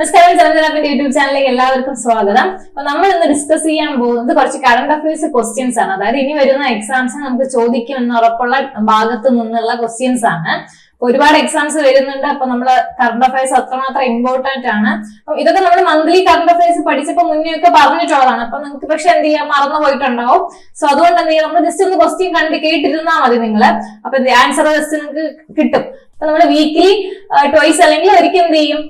നമസ്കാരം ചന്ദ്രനാഥിന്റെ യൂട്യൂബ് ചാനലിലേക്ക് എല്ലാവർക്കും സ്വാഗതം. അപ്പൊ നമ്മൾ ഇന്ന് ഡിസ്കസ് ചെയ്യാൻ പോകുന്നത് കുറച്ച് കറണ്ട് അഫയേഴ്സ് ക്വസ്റ്റ്യൻസ് ആണ്. അതായത് ഇനി വരുന്ന എക്സാംസിന് നമുക്ക് ചോദിക്കും എന്ന് ഉറപ്പുള്ള ഭാഗത്ത് നിന്നുള്ള ക്വസ്റ്റ്യൻസ് ആണ്. ഒരുപാട് എക്സാംസ് വരുന്നുണ്ട്. അപ്പൊ നമ്മൾ കറണ്ട് അഫയേഴ്സ് അത്രമാത്രം ഇമ്പോർട്ടന്റ് ആണ്. അപ്പൊ ഇതൊക്കെ നമ്മൾ മന്ത്ലി കറണ്ട് അഫയേഴ്സ് പഠിച്ചപ്പോ മുന്നേ ഒക്കെ പറഞ്ഞിട്ടുള്ളതാണ്. അപ്പൊ നിങ്ങൾക്ക് പക്ഷെ എന്ത് ചെയ്യാം? മറന്നു പോയിട്ടുണ്ടാവും. സോ അതുകൊണ്ട് എന്ത് ചെയ്യാം? നമ്മൾ ജസ്റ്റ് ഒന്ന് ക്വസ്റ്റ്യൻ കണ്ട് കേട്ടിരുന്നാൽ മതി നിങ്ങൾ അപ്പൊ ആൻസർ ജസ്റ്റ് നിങ്ങൾക്ക് കിട്ടും. നമ്മൾ വീക്കിലി ടോയ്സ് അല്ലെങ്കിൽ ഒരിക്കൽ എന്ത് ചെയ്യും?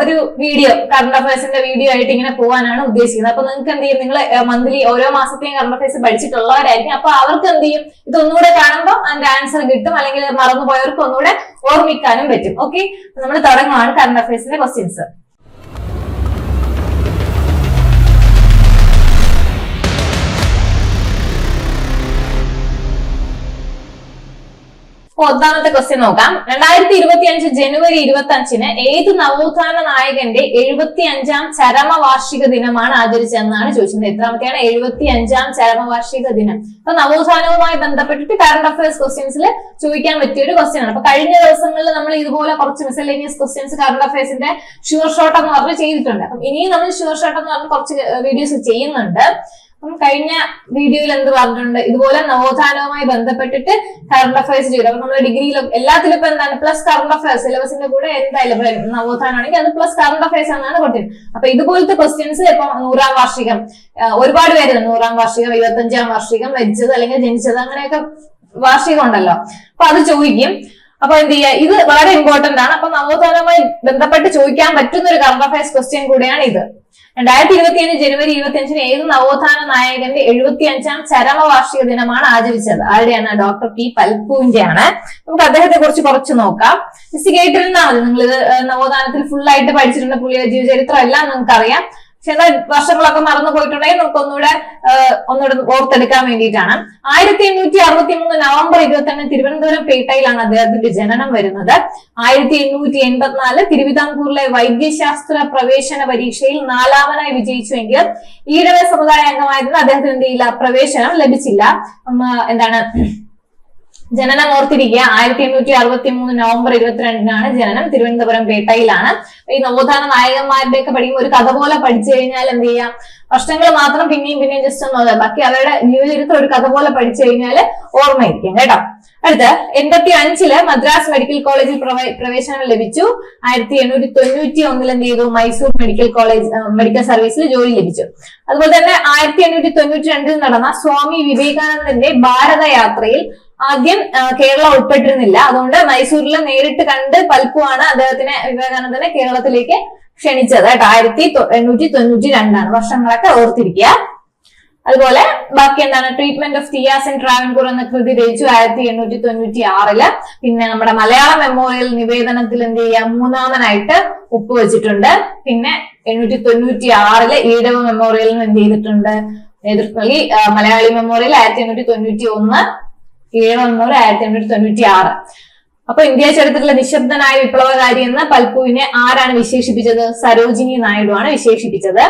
ഒരു വീഡിയോ കറണ്ട് അഫയേഴ്സിന്റെ വീഡിയോ ആയിട്ട് ഇങ്ങനെ പോകാനാണ് ഉദ്ദേശിക്കുന്നത്. അപ്പൊ നിങ്ങൾക്ക് എന്ത് ചെയ്യും? നിങ്ങൾ മന്ത്ലി ഓരോ മാസത്തെയും കറണ്ട് അഫയേഴ്സ് പഠിച്ചിട്ടുള്ളവരായിരിക്കും. അപ്പൊ അവർക്ക് എന്ത് ചെയ്യും? ഇത് ഒന്നുകൂടെ കാണുമ്പോൾ അതിന്റെ ആൻസർ കിട്ടും. അല്ലെങ്കിൽ മറന്നുപോയവർക്ക് ഒന്നുകൂടെ ഓർമ്മിക്കാനും പറ്റും. ഓക്കെ നമ്മൾ തുടങ്ങുവാണ് കറണ്ട് അഫയേഴ്സിന്റെ ക്വസ്റ്റ്യൻസ് അപ്പൊ ഒന്നാമത്തെ ക്വസ്റ്റ്യൻ നോക്കാം. രണ്ടായിരത്തി ഇരുപത്തി അഞ്ച് ജനുവരി ഇരുപത്തി അഞ്ചിന് ഏത് നവോത്ഥാന നായകന്റെ എഴുപത്തി അഞ്ചാം ചരമ വാർഷിക ദിനമാണ് ആചരിച്ചതെന്നാണ് ചോദിച്ചത്. എത്രാമത്തെയാണ്? എഴുപത്തി അഞ്ചാം ചരമ വാർഷിക ദിനം. അപ്പൊ നവോത്ഥാനവുമായി ബന്ധപ്പെട്ടിട്ട് കറണ്ട് അഫയേഴ്സ് ക്വസ്റ്റ്യൻസിൽ ചോദിക്കാൻ പറ്റിയ ഒരു ക്വസ്റ്റ്യൻ ആണ്. അപ്പൊ കഴിഞ്ഞ ദിവസങ്ങളിൽ നമ്മൾ ഇതുപോലെ കുറച്ച് മിസലേനിയസ് ക്വസ്റ്റ്യൻസ് കറണ്ട് അഫയേഴ്സിന്റെ ഷുവർ ഷോട്ട് എന്ന് പറഞ്ഞ് ചെയ്തിട്ടുണ്ട്. അപ്പം ഇനിയും നമ്മൾ ഷുവർ ഷോട്ട് എന്ന് പറഞ്ഞ് കുറച്ച് വീഡിയോസ് ചെയ്യുന്നുണ്ട്. അപ്പം കഴിഞ്ഞ വീഡിയോയിൽ എന്ത് പറഞ്ഞിട്ടുണ്ട്? ഇതുപോലെ നവോത്ഥാനവുമായി ബന്ധപ്പെട്ടിട്ട് കറണ്ട് അഫയേഴ്സ് ചെയ്തു. അപ്പൊ നമ്മുടെ ഡിഗ്രിയിലും എല്ലാത്തിലും ഇപ്പൊ എന്താണ്? പ്ലസ് കറണ്ട് അഫയേഴ്സ് സിലബസിന്റെ കൂടെ എന്തായാലും ഇപ്പൊ നവോത്ഥാനാണെങ്കിൽ അത് പ്ലസ് കറണ്ട് അഫയേഴ്സ് എന്നാണ് കൊടുത്തിരുന്നത്. അപ്പൊ ഇതുപോലത്തെ ക്വസ്റ്റ്യൻസ് ഇപ്പൊ നൂറാം വാർഷികം ഒരുപാട് പേരുണ്ട്. നൂറാം വാർഷികം ഇരുപത്തഞ്ചാം വാർഷികം മരിച്ചത് അല്ലെങ്കിൽ ജനിച്ചത് അങ്ങനെയൊക്കെ വാർഷികം ഉണ്ടല്ലോ. അപ്പൊ അത് ചോദിക്കും. അപ്പൊ എന്ത് ചെയ്യുക ഇത് വളരെ ഇമ്പോർട്ടന്റ് ആണ്. അപ്പൊ നവോത്ഥാനവുമായി ബന്ധപ്പെട്ട് ചോദിക്കാൻ പറ്റുന്ന ഒരു കറണ്ട് അഫയേഴ്സ് ക്വസ്റ്റ്യൻ കൂടെയാണ് ഇത്. രണ്ടായിരത്തി ഇരുപത്തി അഞ്ച് ജനുവരി ഇരുപത്തി അഞ്ചിന് ഏത് നവോത്ഥാന നായകന്റെ എഴുപത്തി അഞ്ചാം ചരമവാർഷിക ദിനമാണ് ആചരിച്ചത്? ആരുടെയാണ്? ഡോക്ടർ പി പൽപ്പുവിന്റെ ആണ് നമുക്ക് അദ്ദേഹത്തെ കുറിച്ച് കുറച്ച് നോക്കാം. മിസ് കേട്ടിരുന്നാൽ മതി. നിങ്ങൾ ഇത് നവോത്ഥാനത്തിൽ ഫുൾ ആയിട്ട് പഠിച്ചിട്ടുണ്ട് പുള്ളിയുടെ ജീവചരിത്രം എല്ലാം നിങ്ങൾക്ക് അറിയാം എന്നാൽ വർഷങ്ങളൊക്കെ മറന്നു പോയിട്ടുണ്ടെങ്കിൽ നമുക്ക് ഒന്നുകൂടെ ഒന്നുകൂടെ ഓർത്തെടുക്കാൻ വേണ്ടിയിട്ടാണ്. ആയിരത്തി എണ്ണൂറ്റി അറുപത്തി മൂന്ന് നവംബർ ഇരുപത്തി തിരുവനന്തപുരം പേട്ടയിലാണ് അദ്ദേഹത്തിന്റെ ജനനം വരുന്നത്. ആയിരത്തി എണ്ണൂറ്റി എൺപത്തിനാല് തിരുവിതാംകൂറിലെ വൈദ്യശാസ്ത്ര പ്രവേശന പരീക്ഷയിൽ നാലാമനായി വിജയിച്ചുവെങ്കിലും ഈഴവ സമുദായ അംഗമായതിന് അദ്ദേഹത്തിന് എന്ത് ചെയ്യില്ല? പ്രവേശനം ലഭിച്ചില്ല. എന്താണ്? ജനനം ഓർത്തിരിക്കുക. ആയിരത്തി എണ്ണൂറ്റി അറുപത്തി മൂന്ന് നവംബർ ഇരുപത്തിരണ്ടിനാണ് ജനനം. തിരുവനന്തപുരം പേട്ടയിലാണ്. ഈ നവോത്ഥാന നായകന്മാരുടെ ഒക്കെ പഠിക്കുമ്പോൾ ഒരു കഥ പോലെ പഠിച്ചു കഴിഞ്ഞാൽ എന്ത് ചെയ്യാം? പ്രശ്നങ്ങൾ മാത്രം പിന്നെയും പിന്നെയും ജസ്റ്റ് ഒന്ന്. ബാക്കി അവരുടെ ജീവചരിത്രം ഒരു കഥ പോലെ പഠിച്ചു കഴിഞ്ഞാൽ ഓർമ്മയിരിക്കും കേട്ടോ. അടുത്ത് എൺപത്തി അഞ്ചിൽ മദ്രാസ് മെഡിക്കൽ കോളേജിൽ പ്രവേശനം ലഭിച്ചു. ആയിരത്തി എണ്ണൂറ്റി തൊണ്ണൂറ്റി ഒന്നിൽ എന്ത് ചെയ്തു? മൈസൂർ മെഡിക്കൽ കോളേജ് മെഡിക്കൽ സർവീസിൽ ജോലി ലഭിച്ചു. അതുപോലെ തന്നെ ആയിരത്തി എണ്ണൂറ്റി തൊണ്ണൂറ്റി രണ്ടിൽ നടന്ന സ്വാമി വിവേകാനന്ദന്റെ ഭാരതയാത്രയിൽ ആദ്യം കേരളം ഉൾപ്പെട്ടിരുന്നില്ല. അതുകൊണ്ട് മൈസൂരിൽ നേരിട്ട് കണ്ട് പൽപ്പുവാണ് അദ്ദേഹത്തിനെ വിവേകാനന്ദനെ കേരളത്തിലേക്ക് ക്ഷണിച്ചത് കേട്ടോ. ആയിരത്തി എണ്ണൂറ്റി തൊണ്ണൂറ്റി രണ്ടാണ് വർഷങ്ങളൊക്കെ ഓർത്തിരിക്കുക. അതുപോലെ ബാക്കി എന്താണ്? Treatment of Thiyyas and Travancore എന്ന കൃതി രചിച്ചു ആയിരത്തി എണ്ണൂറ്റി തൊണ്ണൂറ്റി ആറിൽ പിന്നെ നമ്മുടെ മലയാള മെമ്മോറിയൽ നിവേദനത്തിൽ എന്ത് ചെയ്യുക? മൂന്നാമനായിട്ട് ഒപ്പുവെച്ചിട്ടുണ്ട് പിന്നെ എണ്ണൂറ്റി തൊണ്ണൂറ്റി ആറിൽ ഈടവ് മെമ്മോറിയലിന് എന്ത് ചെയ്തിട്ടുണ്ട്? നേതൃത്വം നൽകി. മലയാളി മെമ്മോറിയൽ ആയിരത്തി എണ്ണൂറ്റി തൊണ്ണൂറ്റി ഒന്ന് ഈഴവ മെമ്മോറിയൽ ആയിരത്തി എണ്ണൂറ്റി തൊണ്ണൂറ്റി ആറ് അപ്പൊ ഇന്ത്യ ചരിത്രത്തിലെ നിശബ്ദനായ വിപ്ലവകാരി എന്ന പൽപ്പുവിനെ ആരാണ് വിശേഷിപ്പിച്ചത്? സരോജിനി നായിഡു ആണ് വിശേഷിപ്പിച്ചത്.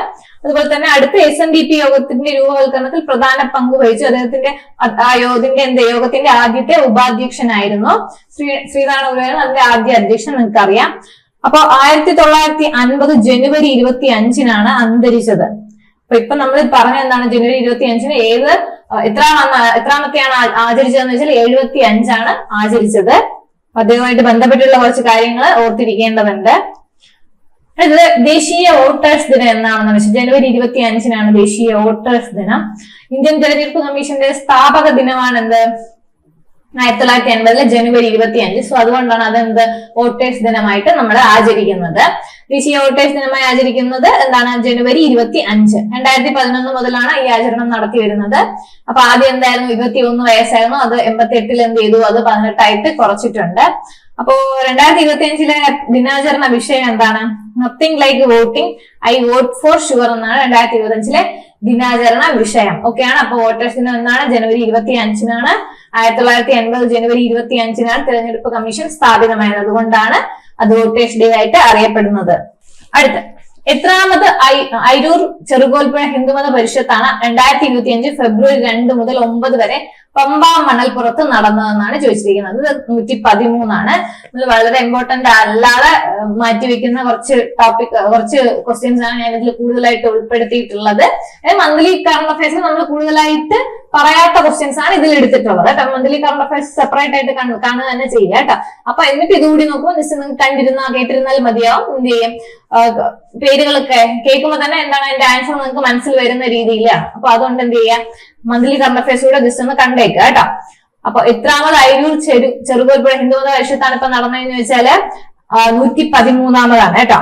അതുപോലെ തന്നെ അടുത്ത എസ് എൻ ഡി പി യോഗത്തിന്റെ രൂപവൽക്കരണത്തിൽ പ്രധാന പങ്ക് വഹിച്ചു. അദ്ദേഹത്തിന്റെ ആ യോഗത്തിന്റെ എന്ത് യോഗത്തിന്റെ ആദ്യത്തെ ഉപാധ്യക്ഷനായിരുന്നു ശ്രീ ശ്രീനാരായണ അതിന്റെ ആദ്യ അധ്യക്ഷൻ നിങ്ങൾക്കറിയാം. അപ്പൊ ആയിരത്തി തൊള്ളായിരത്തി അൻപത് ജനുവരി ഇരുപത്തി അഞ്ചിനാണ് അന്തരിച്ചത്. അപ്പൊ ഇപ്പൊ നമ്മൾ പറഞ്ഞ എന്താണ്? ജനുവരി ഇരുപത്തി അഞ്ചിന് ഏത് അഹ് എത്രാമ എത്രാമത്തെയാണ് ആചരിച്ചതെന്ന് വെച്ചാൽ എഴുപത്തി അഞ്ചാണ് ആചരിച്ചത് അദ്ദേഹവുമായിട്ട് ബന്ധപ്പെട്ടുള്ള കുറച്ച് കാര്യങ്ങൾ ഓർത്തിരിക്കേണ്ടതുണ്ട്. അടുത്തത് ദേശീയ വോട്ടേഴ്സ് ദിനം എന്നാണെന്ന് വെച്ചാൽ ജനുവരി ഇരുപത്തി അഞ്ചിനാണ് ദേശീയ വോട്ടേഴ്സ് ദിനം. ഇന്ത്യൻ തെരഞ്ഞെടുപ്പ് കമ്മീഷന്റെ സ്ഥാപക ദിനമാണ് എന്ത് ആയിരത്തി തൊള്ളായിരത്തി എൺപതിലെ ജനുവരി ഇരുപത്തി അഞ്ച് സോ അതുകൊണ്ടാണ് അതെന്ത്? വോട്ടേഴ്സ് ദിനമായിട്ട് നമ്മൾ ആചരിക്കുന്നത്. ദേശീയ വോട്ടേഴ്സ് ദിനമായി ആചരിക്കുന്നത് എന്താണ്? ജനുവരി ഇരുപത്തി അഞ്ച് രണ്ടായിരത്തി പതിനൊന്ന് മുതലാണ് ഈ ആചരണം നടത്തി വരുന്നത്. അപ്പൊ ആദ്യം എന്തായിരുന്നു? ഇരുപത്തി ഒന്ന് വയസ്സായിരുന്നു. അത് എൺപത്തി എട്ടിൽ എന്ത് ചെയ്തു? അത് പതിനെട്ടായിട്ട് കുറച്ചിട്ടുണ്ട്. അപ്പോ രണ്ടായിരത്തി ഇരുപത്തി അഞ്ചിലെ ദിനാചരണ വിഷയം എന്താണ്? Nothing like voting I vote for sure എന്നാണ് രണ്ടായിരത്തി ഇരുപത്തി അഞ്ചിലെ ദിനാചരണ വിഷയം. ഓക്കെയാണ് അപ്പൊ വോട്ടേഴ്സ് ദിനം എന്നാണ്? ജനുവരി ഇരുപത്തി അഞ്ചിനാണ് ആയിരത്തി തൊള്ളായിരത്തി എൺപത് ജനുവരി ഇരുപത്തി അഞ്ചിനാണ് തെരഞ്ഞെടുപ്പ് കമ്മീഷൻ സ്ഥാപിതമായത്. അതുകൊണ്ടാണ് അത് വോട്ടേഴ്സ് ഡേ ആയിട്ട് അറിയപ്പെടുന്നത്. അടുത്ത എത്രാമത് അയിരൂർ ചെറുകോൽപ്പുഴ ഹിന്ദുമത പരിഷത്താണ് രണ്ടായിരത്തി ഇരുപത്തി അഞ്ച് ഫെബ്രുവരി രണ്ട് മുതൽ ഒമ്പത് വരെ പമ്പ മണൽപ്പുറത്ത് നടന്നതെന്നാണ് ചോദിച്ചിരിക്കുന്നത്. ഇത് നൂറ്റി പതിമൂന്നാണ് നമ്മൾ വളരെ ഇമ്പോർട്ടന്റ് അല്ലാതെ മാറ്റിവെക്കുന്ന കുറച്ച് ടോപ്പിക് കുറച്ച് ക്വസ്റ്റ്യൻസ് ആണ് ഞാൻ ഇതിൽ കൂടുതലായിട്ട് ഉൾപ്പെടുത്തിയിട്ടുള്ളത്. മന്ത്ലി കറണ്ട് അഫയേഴ്സ് നമ്മൾ കൂടുതലായിട്ട് പറയാത്ത ക്വസ്റ്റ്യൻസ് ആണ് ഇതിൽ എടുത്തിട്ടുള്ളത് കേട്ടോ. മന്ത്ലി കറണ്ട് അഫയേഴ്സ് സെപ്പറേറ്റ് ആയിട്ട് കാണുക തന്നെ ചെയ്യുക കേട്ടോ. അപ്പൊ എന്നിട്ട് ഇതുകൂടി നോക്കുമ്പോൾ ജസ്റ്റ് നിങ്ങൾ കണ്ടിരുന്ന കേട്ടിരുന്നാൽ മതിയാവും. എന്ത് ചെയ്യും? പേരുകളൊക്കെ കേൾക്കുമ്പോൾ തന്നെ എന്താണ് അതിന്റെ ആൻസർ നിങ്ങൾക്ക് മനസ്സിൽ വരുന്ന രീതിയിലാണ് അപ്പൊ അതുകൊണ്ട് എന്ത് ചെയ്യാം? മന്ത്ലി കറണ്ട് അഫയേഴ്സ് കൂടെ ജസ്റ്റ് ഒന്ന് കണ്ടേക്കുക കേട്ടോ. അപ്പൊ എത്രാമത് അയിരൂർ ചെറു ചെറുകോൽപ്പുഴ ഹിന്ദുമത പരിഷത്താണ് ഇപ്പൊ നടന്നതെന്ന് ചോദിച്ചാൽ നൂറ്റി പതിമൂന്നാമതാണ് കേട്ടോ.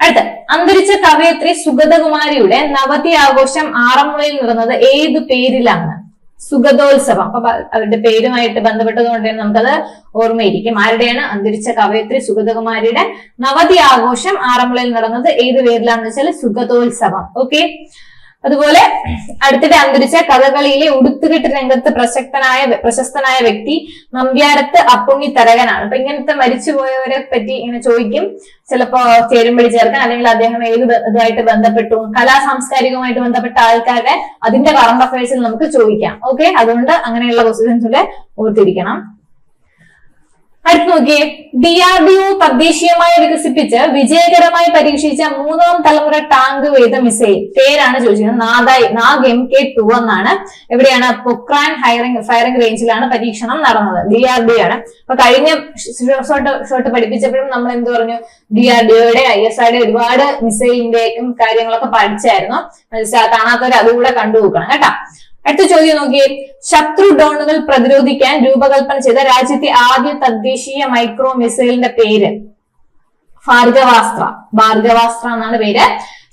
അടുത്ത അന്തരിച്ച കവയത്രി സുഗതകുമാരിയുടെ നവതി ആഘോഷം ആറന്മുളയിൽ നടന്നത് ഏത് പേരിലാണ്? സുഗതോത്സവം. അപ്പൊ അവരുടെ പേരുമായിട്ട് ബന്ധപ്പെട്ടത് കൊണ്ട് തന്നെ നമുക്കത് ഓർമ്മയിരിക്കും. ആരുടെയാണ് അന്തരിച്ച കവയത്രി സുഗതകുമാരിയുടെ നവതി ആഘോഷം ആറന്മുളയിൽ നടന്നത്? ഏത് പേരിലാണെന്ന് വെച്ചാൽ സുഗതോത്സവം. ഓക്കെ അതുപോലെ അടുത്തിടെ അന്തരിച്ച കഥകളിയിലെ ഉടുത്തുകെട്ട് രംഗത്ത് പ്രസക്തനായ പ്രശസ്തനായ വ്യക്തി നമ്പ്യാരത്ത് അപ്പുണ്ണി തരകനാണ്. അപ്പൊ ഇങ്ങനത്തെ മരിച്ചുപോയവരെ പറ്റി ഇങ്ങനെ ചോദിക്കും. ചിലപ്പോ ചേരുംപടി ചേർക്കാൻ അല്ലെങ്കിൽ അദ്ദേഹം ഏത് ഇതുമായിട്ട് ബന്ധപ്പെട്ടു. കലാ സാംസ്കാരികവുമായിട്ട് ബന്ധപ്പെട്ട ആൾക്കാരുടെ അതിന്റെ കറണ്ട് അഫയേഴ്സിൽ നമുക്ക് ചോദിക്കാം. ഓക്കെ അതുകൊണ്ട് അങ്ങനെയുള്ള ക്വസ്റ്റ്യൻസ് ഓർത്തിരിക്കണം. അടുത്ത് നോക്കിയേ. ഡി ആർ ഡി ഒ തദ്ദേശീയമായി വികസിപ്പിച്ച് വിജയകരമായി പരീക്ഷിച്ച മൂന്നാം തലമുറ ടാങ്ക് വേദ മിസൈൽ. പേരാണ് ചോദിച്ചത് നാദായി നാഗ് എം കെ ടു എന്നാണ്. എവിടെയാണ്? പൊക്രാൻ ഹയറിംഗ് ഫയറിംഗ് റേഞ്ചിലാണ് പരീക്ഷണം നടന്നത്. ഡി ആർ ഡി ആണ്. അപ്പൊ കഴിഞ്ഞ ഷോട്ട് ഷോട്ട് പഠിപ്പിച്ചപ്പോഴും നമ്മൾ എന്ത് പറഞ്ഞു? ഡി ആർ ഡി ഒയുടെ ഐ എസ് ആയുടെ ഒരുപാട് മിസൈലിന്റെയും കാര്യങ്ങളൊക്കെ പഠിച്ചായിരുന്നു. കാണാത്തവർ അതുകൂടെ കണ്ടുപോക്കണം കേട്ടോ. അടുത്ത ചോദ്യം നോക്കിയേ. ശത്രു ഡ്രോണുകൾ പ്രതിരോധിക്കാൻ രൂപകൽപ്പന ചെയ്ത രാജ്യത്തെ ആദ്യ തദ്ദേശീയ മൈക്രോ മിസൈലിന്റെ പേര് ഭാർഗവാസ്ത്ര ഭാർഗവാസ്ത്ര എന്നാണ് പേര്.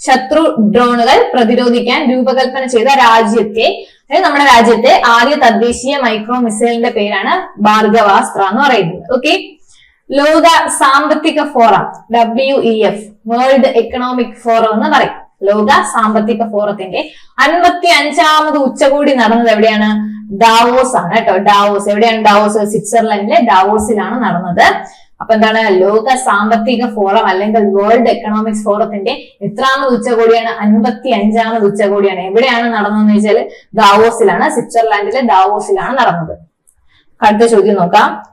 ശത്രു ഡ്രോണുകൾ പ്രതിരോധിക്കാൻ രൂപകൽപ്പന ചെയ്ത രാജ്യത്തെ നമ്മുടെ രാജ്യത്തെ ആദ്യ തദ്ദേശീയ മൈക്രോ മിസൈലിന്റെ പേരാണ് ഭാർഗവാസ്ത്ര എന്ന് പറയുന്നത്. ഓക്കെ ലോക സാമ്പത്തിക forum W E F World Economic Forum എന്ന് പറയും. ലോക സാമ്പത്തിക ഫോറത്തിന്റെ അൻപത്തി അഞ്ചാമത് ഉച്ചകോടി നടന്നത് എവിടെയാണ്? ഡാവോസ് ആണ് കേട്ടോ. ഡാവോസ് എവിടെയാണ് ഡാവോസ് സ്വിറ്റ്സർലൻഡിലെ ഡാവോസിലാണ് നടന്നത്. അപ്പൊ എന്താണ്? ലോക സാമ്പത്തിക ഫോറം അല്ലെങ്കിൽ വേൾഡ് എക്കണോമിക്സ് ഫോറത്തിന്റെ എത്രാമത് ഉച്ചകോടിയാണ്? അൻപത്തി അഞ്ചാമത് ഉച്ചകോടിയാണ്. എവിടെയാണ് നടന്നതെന്ന് വെച്ചാൽ ദാവോസിലാണ് സ്വിറ്റ്സർലാൻഡിലെ ദാവോസിലാണ് നടന്നത്. അടുത്ത ചോദ്യം നോക്കാം.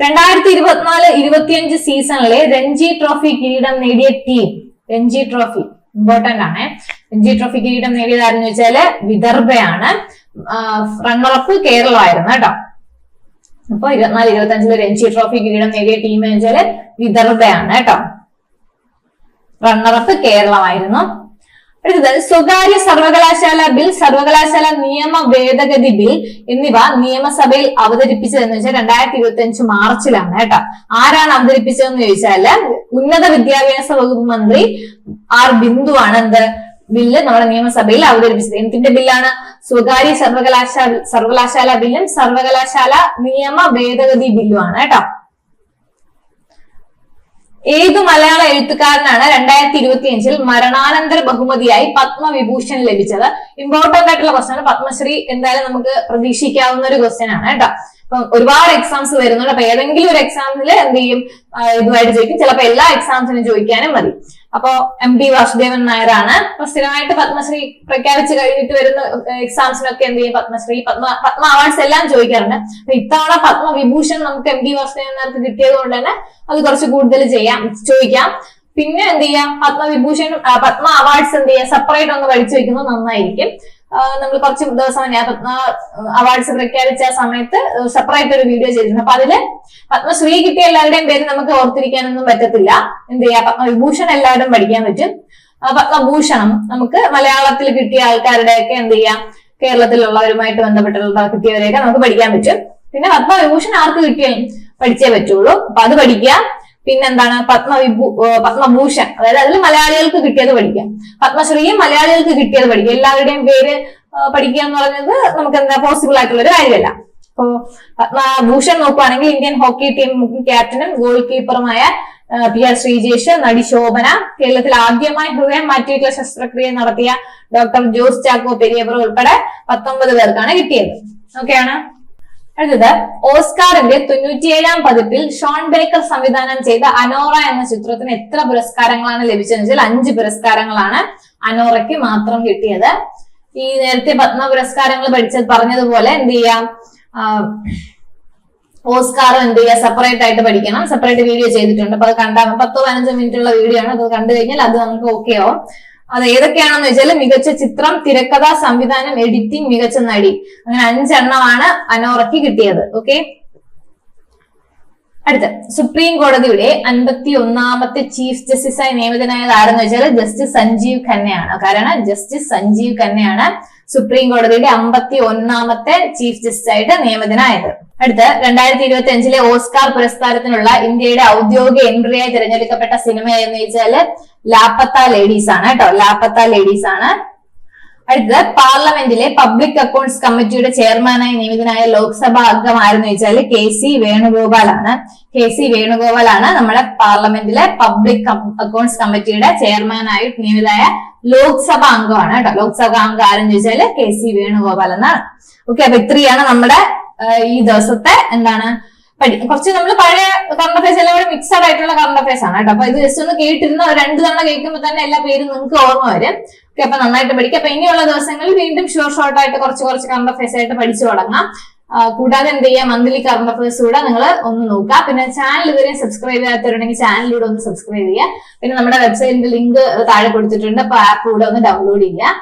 രണ്ടായിരത്തി ഇരുപത്തിനാല് ഇരുപത്തിയഞ്ച് സീസണിലെ രഞ്ജി ട്രോഫി കിരീടം നേടിയ ടീം രഞ്ജി ട്രോഫി ഇമ്പോർട്ടന്റ് ആണ്. രഞ്ജി ട്രോഫി കിരീടം നേടിയതാരെന്ന് വെച്ചാൽ വിദർഭയാണ്. റണ്ണറപ്പ് കേരളമായിരുന്നു കേട്ടോ. അപ്പൊ ഇരുപത്തിനാല് ഇരുപത്തി അഞ്ചിൽ രഞ്ജി ട്രോഫി കിരീടം നേടിയ ടീം എന്ന് വെച്ചാൽ വിദർഭയാണ് കേട്ടോ. റണ്ണറപ്പ് കേരളമായിരുന്നു. അടുത്തത് സ്വകാര്യ സർവകലാശാല ബിൽ സർവകലാശാല നിയമ ഭേദഗതി ബിൽ എന്നിവ നിയമസഭയിൽ അവതരിപ്പിച്ചതെന്ന് വെച്ചാൽ രണ്ടായിരത്തി ഇരുപത്തി അഞ്ച് മാർച്ചിലാണ് കേട്ടോ. ആരാണ് അവതരിപ്പിച്ചതെന്ന് ചോദിച്ചാൽ ഉന്നത വിദ്യാഭ്യാസ വകുപ്പ് മന്ത്രി ആർ ബിന്ദു ആണ് എന്ത് ബില്ല് നമ്മുടെ നിയമസഭയിൽ അവതരിപ്പിച്ചത്. എന്തിന്റെ ബില്ലാണ്? സ്വകാര്യ സർവകലാശാല സർവകലാശാല ബില്ലും സർവകലാശാല നിയമ ഭേദഗതി ബില്ലുമാണ് കേട്ടോ. ഏതു മലയാള എഴുത്തുകാരനാണ് രണ്ടായിരത്തി ഇരുപത്തി അഞ്ചിൽ മരണാനന്തര ബഹുമതിയായി പത്മവിഭൂഷൺ ലഭിച്ചത്? ഇമ്പോർട്ടന്റ് ആയിട്ടുള്ള ക്വസ്റ്റൻ ആണ്. പത്മശ്രീ എന്തായാലും നമുക്ക് പ്രതീക്ഷിക്കാവുന്ന ഒരു ക്വസ്റ്റ്യൻ ആണ് കേട്ടോ. അപ്പം ഒരുപാട് എക്സാംസ് വരുന്നുണ്ട്. അപ്പൊ ഏതെങ്കിലും ഒരു എക്സാമിൽ എന്ത് ചെയ്യും? ഇതുമായിട്ട് ചോദിക്കും. ചിലപ്പോൾ എല്ലാ എക്സാംസിനും ചോദിക്കാനും മതി. അപ്പൊ എം ടി വാസുദേവൻ നായരാണ്. അപ്പൊ സ്ഥിരമായിട്ട് പത്മശ്രീ പ്രഖ്യാപിച്ച് കഴിഞ്ഞിട്ട് വരുന്ന എക്സാംസിനൊക്കെ എന്ത് ചെയ്യും? പത്മശ്രീ പത്മ പത്മ അവാർഡ്സ് എല്ലാം ചോദിക്കാറുണ്ട്. അപ്പൊ ഇത്തവണ പത്മവിഭൂഷൺ നമുക്ക് എം ടി വാസുദേവൻ നായർക്ക് കിട്ടിയത് കൊണ്ട് തന്നെ അത് കുറച്ച് കൂടുതൽ ചെയ്യാം ചോദിക്കാം. പിന്നെ എന്ത് ചെയ്യാം? പത്മവിഭൂഷൺ പത്മ അവാർഡ്സ് എന്ത് ചെയ്യാം? സെപ്പറേറ്റ് ഒന്ന് പഠിച്ചു വെക്കുന്നത് നന്നായിരിക്കും. നമ്മൾ കുറച്ച് ദിവസം അവാർഡ്സ് പ്രഖ്യാപിച്ച സമയത്ത് സെപ്പറേറ്റ് ഒരു വീഡിയോ ചെയ്തിരുന്നു. അപ്പൊ അതിൽ പത്മശ്രീ കിട്ടിയ എല്ലാവരുടെയും പേര് നമുക്ക് ഓർത്തിരിക്കാനൊന്നും പറ്റത്തില്ല. എന്ത് ചെയ്യാ? പത്മവിഭൂഷൺ എല്ലാവരും പഠിക്കാൻ പറ്റും. പത്മഭൂഷണം നമുക്ക് മലയാളത്തിൽ കിട്ടിയ ആൾക്കാരുടെയൊക്കെ എന്ത് ചെയ്യാം? കേരളത്തിലുള്ളവരുമായിട്ട് ബന്ധപ്പെട്ടുള്ള കിട്ടിയവരെയൊക്കെ നമുക്ക് പഠിക്കാൻ പറ്റും. പിന്നെ പത്മവിഭൂഷൺ ആർക്ക് കിട്ടിയാലും പഠിച്ചേ പറ്റുള്ളൂ. അപ്പൊ അത് പഠിക്കുക. പിന്നെന്താണ്? പത്മവിഭൂ പത്മഭൂഷൺ. അതായത് അതിൽ മലയാളികൾക്ക് കിട്ടിയത് പഠിക്കാം. പത്മശ്രീയും മലയാളികൾക്ക് കിട്ടിയത് പഠിക്കാം. എല്ലാവരുടെയും പേര് പഠിക്കുക എന്ന് പറയുന്നത് നമുക്ക് എന്താ പോസിബിൾ ആയിട്ടുള്ള ഒരു കാര്യമല്ല. അപ്പോ പത്മഭൂഷൺ നോക്കുവാണെങ്കിൽ ഇന്ത്യൻ ഹോക്കി ടീം ക്യാപ്റ്റനും ഗോൾ കീപ്പറുമായ പി ആർ ശ്രീജേഷ് നടി ശോഭന കേരളത്തിൽ ആദ്യമായി ഹൃദയം മാറ്റിവെക്കൽ ശസ്ത്രക്രിയ നടത്തിയ ഡോക്ടർ ജോസ് ചാക്കോ പെരിയവർ ഉൾപ്പെടെ പത്തൊമ്പത് പേർക്കാണ് കിട്ടിയത്. ഓക്കെയാണ്? അടുത്തത് ഓസ്കാറിന്റെ തൊണ്ണൂറ്റിയേഴാം പതിപ്പിൽ ഷോൺ ബേക്കർ സംവിധാനം ചെയ്ത അനോറ എന്ന ചിത്രത്തിന് എത്ര പുരസ്കാരങ്ങളാണ് ലഭിച്ചതെന്ന് വെച്ചാൽ അഞ്ച് പുരസ്കാരങ്ങളാണ് അനോറയ്ക്ക് മാത്രം കിട്ടിയത്. ഈ നേരത്തെ പത്മ പുരസ്കാരങ്ങൾ പഠിച്ചത് പറഞ്ഞതുപോലെ എന്ത് ചെയ്യാം? ഓസ്കാർ എന്ത് ചെയ്യുക സെപ്പറേറ്റ് ആയിട്ട് പഠിക്കണം. സെപ്പറേറ്റ് വീഡിയോ ചെയ്തിട്ടുണ്ട്. അപ്പൊ അത് കണ്ടാൽ പത്തോ പതിനഞ്ചോ മിനിറ്റ് ഉള്ള വീഡിയോ ആണ്. അത് കണ്ടു കഴിഞ്ഞാൽ അത് നമുക്ക് ഓക്കെ ആവും. അത് ഏതൊക്കെയാണെന്ന് വെച്ചാൽ മികച്ച ചിത്രം തിരക്കഥ സംവിധാനം എഡിറ്റിംഗ് മികച്ച നടി. അങ്ങനെ അഞ്ചെണ്ണമാണ് അനോറയ്ക്ക് കിട്ടിയത്. ഓക്കെ അടുത്ത. സുപ്രീം കോടതിയുടെ അൻപത്തി ഒന്നാമത്തെ ചീഫ് ജസ്റ്റിസായി നിയമിതനായത് ആരെന്ന് വെച്ചാൽ ജസ്റ്റിസ് സഞ്ജീവ് ഖന്നയാണ്. കാരണം ജസ്റ്റിസ് സഞ്ജീവ് ഖന്നയാണ് സുപ്രീം കോടതിയുടെ അമ്പത്തി ഒന്നാമത്തെ ചീഫ് ജസ്റ്റിസ് ആയിട്ട് നിയമിതനായത് അടുത്ത രണ്ടായിരത്തി ഇരുപത്തി അഞ്ചിലെ ഓസ്കാർ പുരസ്കാരത്തിനുള്ള ഇന്ത്യയുടെ ഔദ്യോഗിക എൻട്രിയായി തിരഞ്ഞെടുക്കപ്പെട്ട സിനിമ എന്ന് വെച്ചാൽ ലാപ്പത്ത ലേഡീസ് ആണ് കേട്ടോ. ലാപ്പത്ത ലേഡീസ് ആണ് അടുത്തത് പാർലമെന്റിലെ പബ്ലിക് അക്കൗണ്ട്സ് കമ്മിറ്റിയുടെ ചെയർമാനായി നിയമിതനായ ലോക്സഭാ അംഗം ആരെന്ന് വെച്ചാൽ കെ സി വേണുഗോപാൽ ആണ് കെ സി വേണുഗോപാൽ ആണ് നമ്മുടെ പാർലമെന്റിലെ പബ്ലിക് അക്കൗണ്ട്സ് കമ്മിറ്റിയുടെ ചെയർമാനായി നിയമിതനായ ലോക്സഭാ അംഗമാണ് കേട്ടോ. ലോക്സഭാ അംഗം ആരെന്ന് ചോദിച്ചാൽ കെ സി വേണുഗോപാൽ എന്നാണ്. ഓക്കെ അപ്പൊ ഇത്രയാണ് നമ്മുടെ ഈ ദിവസത്തെ എന്താണ് കുറച്ച് നമ്മൾ പഴയ കറണ്ട് അഫയേഴ്സ് എല്ലാം കൂടെ മിക്സഡ് ആയിട്ടുള്ള കറണ്ട് അഫയേഴ്സ് ആണ് കേട്ടോ. അപ്പൊ ഇത് ജസ്റ്റ് ഒന്ന് കേട്ടിരുന്ന രണ്ടു തവണ കേൾക്കുമ്പോൾ തന്നെ എല്ലാ പേരും നിങ്ങൾക്ക് ഓർമ്മ വരും. അപ്പൊ നന്നായിട്ട് പഠിക്കുക. അപ്പൊ ഇനിയുള്ള ദിവസങ്ങളിൽ വീണ്ടും ഷുവർ ഷോർട്ട് ആയിട്ട് കുറച്ച് കുറച്ച് കറണ്ട് അഫയേഴ്സ് ആയിട്ട് പഠിച്ചു തുടങ്ങാം. കൂടാതെ എന്ത് ചെയ്യാം? മന്ത്ലി കറണ്ട് അഫയേഴ്സ് കൂടെ നിങ്ങൾ ഒന്ന് നോക്കുക. പിന്നെ ചാനൽ ഇതുവരെ സബ്സ്ക്രൈബ് ചെയ്യാത്തവരുണ്ടെങ്കിൽ ചാനലിലൂടെ ഒന്ന് സബ്സ്ക്രൈബ് ചെയ്യുക. പിന്നെ നമ്മുടെ വെബ്സൈറ്റിന്റെ ലിങ്ക് താഴെ കൊടുത്തിട്ടുണ്ട്. അപ്പൊ ആപ്പ് കൂടെ ഒന്ന് ഡൗൺലോഡ് ചെയ്യുക.